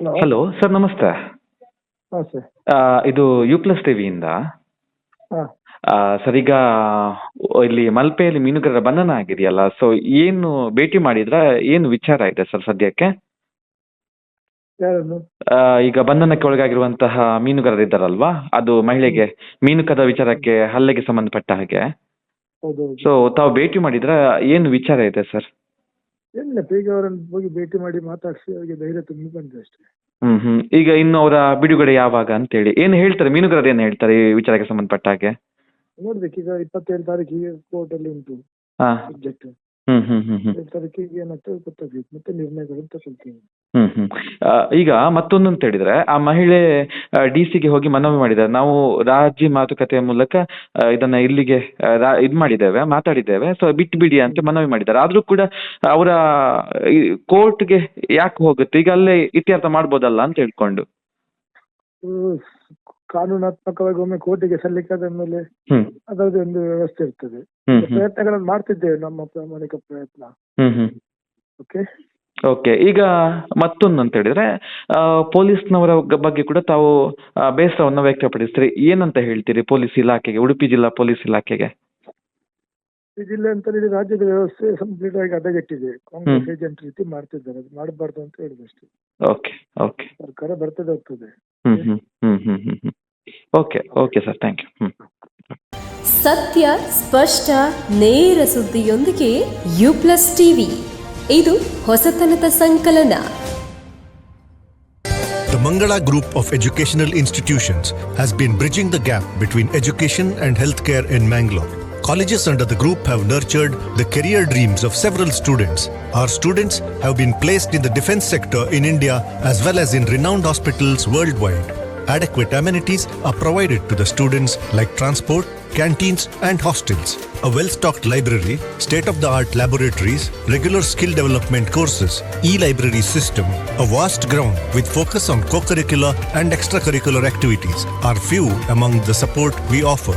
Hello sir ನಮಸ್ತೆ. ಹಾಂ sir ಆ, ಇದು ಯು ಪ್ಲಸ್ ಟಿವಿಯಿಂದ ಹಾಂ. ಸರ್ ಈಗ ಇಲ್ಲಿ ಮಲ್ಪೆಯಲ್ಲಿ ಮೀನುಗಾರರ ಬಂಧನ ಆಗಿದೆಯಲ್ಲ ಸೊ ಏನು ಭೇಟಿ ಮಾಡಿದ್ರ ಏನು ವಿಚಾರ ಇದೆ ಸರ್ ಸದ್ಯಕ್ಕೆ? ಯಾರನ್ನು ಆ, ಈಗ ಬಂಧನಕ್ಕೆ ಒಳಗಾಗಿರುವಂತಹ ಮೀನುಗಾರರಿದ್ದಾರಲ್ವಾ ಅದು ಮಹಿಳೆಗೆ ಮೀನು ಕದ ವಿಚಾರಕ್ಕೆ ಹಲ್ಲೆಗೆ ಸಂಬಂಧಪಟ್ಟ ಹಾಗೆ. ಹೌದು ಹೌದು ಸೊ ತಾವು ಭೇಟಿ ಮಾಡಿದ್ರ ಏನು ವಿಚಾರ ಇದೆ ಸರ್ ಏನಿಲ್ಲ ಬೇಗ ಅವರನ್ನು ಹೋಗಿ ಭೇಟಿ ಮಾಡಿ ಮಾತಾಡಿಸಿ ಅವರಿಗೆ ಧೈರ್ಯ ತುಂಬಿ ಬಂದಿದೆ ಅಷ್ಟೇ. ಹ್ಮ್ ಹ್ಮ್. ಈಗ ಇನ್ನು ಅವರ ಬಿಡುಗಡೆ ಯಾವಾಗ ಅಂತ ಹೇಳಿ ಏನ್ ಹೇಳ್ತಾರೆ ಮೀನುಗಾರರು ಏನ್ ಹೇಳ್ತಾರೆ ಈ ವಿಚಾರಕ್ಕೆ ಸಂಬಂಧಪಟ್ಟ ಹಾಗೆ? ನೋಡ್ಬೇಕು ಈಗ ಇಪ್ಪತ್ತೇಳು ತಾರೀಕಿಗೆ ಕೋರ್ಟಲ್ಲಿ ಉಂಟು. ಹಾ. ಸಬ್ಜೆಕ್ಟ್ ಹ್ಮ್ ಹ್ಮ್ ಹ್ಮ್ ಹ್ಮ್. ಸರ್ಕಿಗೆ ತಾರೀಕಿಗೆ ಏನಾಗ್ತದೆ ಗೊತ್ತಾಗ್ಬೇಕು ಮತ್ತೆ ನಿರ್ಣಯಗಳನ್ನು ತಗೊಳ್ತೀವಿ ಹ್ಮ್ ಹ್ಮ್. ಆ, ಈಗ ಮತ್ತೊಂದು ಅಂತ ಹೇಳಿದ್ರೆ ಆ ಮಹಿಳೆ ಡಿ ಸಿಗೆ ಹೋಗಿ ಮನವಿ ಮಾಡಿದ್ದಾರೆ. ನಾವು ರಾಜಿ ಮಾತುಕತೆಯ ಮೂಲಕ ಆ, ಇದನ್ನ ಇಲ್ಲಿಗೆ ಆ, ರಾ- ಇದ್ ಮಾಡಿದ್ದೇವೆ ಮಾತಾಡಿದ್ದೇವೆ. ಸೊ ಬಿಟ್ಟು ಬಿಡಿ ಅಂತ ಮನವಿ ಮಾಡಿದ್ದಾರೆ. ಆದ್ರೂ ಕೂಡ ಅವರ ಕೋರ್ಟ್ಗೆ ಯಾಕೆ ಹೋಗುತ್ತೆ? ಈಗ ಅಲ್ಲೇ ಇತ್ಯರ್ಥ ಮಾಡ್ಬೋದಲ್ಲ ಅಂತ ಹೇಳ್ಕೊಂಡು. ಕಾನೂನಾತ್ಮಕವಾಗಿ ಒಮ್ಮೆ ಕೋರ್ಟಿಗೆ ಸಲ್ಲಿಕಾದ ಮೇಲೆ ಅದರದ್ದು ಒಂದು ವ್ಯವಸ್ಥೆ ಇರ್ತದೆ. ಪ್ರಯತ್ನಗಳನ್ನು ಮಾಡ್ತಿದ್ದೇವೆ ನಮ್ಮ ಪ್ರಾಮಾಣಿಕ ಪ್ರಯತ್ನ. ಓಕೆ ಓಕೆ ಈಗ ಮತ್ತೊಂದು ಅಂತ ಹೇಳಿದ್ರೆ ಪೊಲೀಸ್ನವರ ಬಗ್ಗೆ ಕೂಡ ತಾವು ಬೇಸರವನ್ನು ವ್ಯಕ್ತಪಡಿಸ್ತೀರಿ. ಏನಂತ ಹೇಳ್ತೀರಿ ಪೊಲೀಸ್ ಇಲಾಖೆಗೆ ಉಡುಪಿ ಜಿಲ್ಲಾ ಪೊಲೀಸ್ ಇಲಾಖೆಗೆ? ಈ ಜಿಲ್ಲೆ ಅಂತ ಹೇಳಿ ರಾಜ್ಯದ ವ್ಯವಸ್ಥೆ ಕಂಪ್ಲೀಟ್ ಆಗಿ ಹದಗೆಟ್ಟಿದೆ ಕಾಂಗ್ರೆಸ್ ಏಜೆಂಟ್ ರೀತಿ ಮಾಡ್ತಿದ್ದಾರೆ. ಅದು ಮಾಡಬಾರ್ದು ಅಂತ ಹೇಳುದು ಅಷ್ಟೇ ಓಕೆ ಓಕೆ. ಸರ್ಕಾರ ಬರ್ತದೆ ಹೋಗ್ತದೆ. Okay okay sir thank you. ಸತ್ಯ ಸ್ಪಷ್ಟ ನೇರ ಸುದ್ದಿಯೊಂದಿಗೆ ಯು ಪ್ಲಸ್ ಟಿವಿ. ಇದು ಹೊಸತನದ ಸಂಕಲನ. The Mangala Group of Educational Institutions has been bridging the gap between education and healthcare in Mangalore. Colleges under the group have nurtured the career dreams of several students. Our students have been placed in the defense sector in India as well as in renowned hospitals worldwide. Adequate amenities are provided to the students like transport, canteens, and hostels. A well stocked library, state of the art laboratories, regular skill development courses, e library system, a vast ground with focus on co curricular and extracurricular activities are few among the support we offer.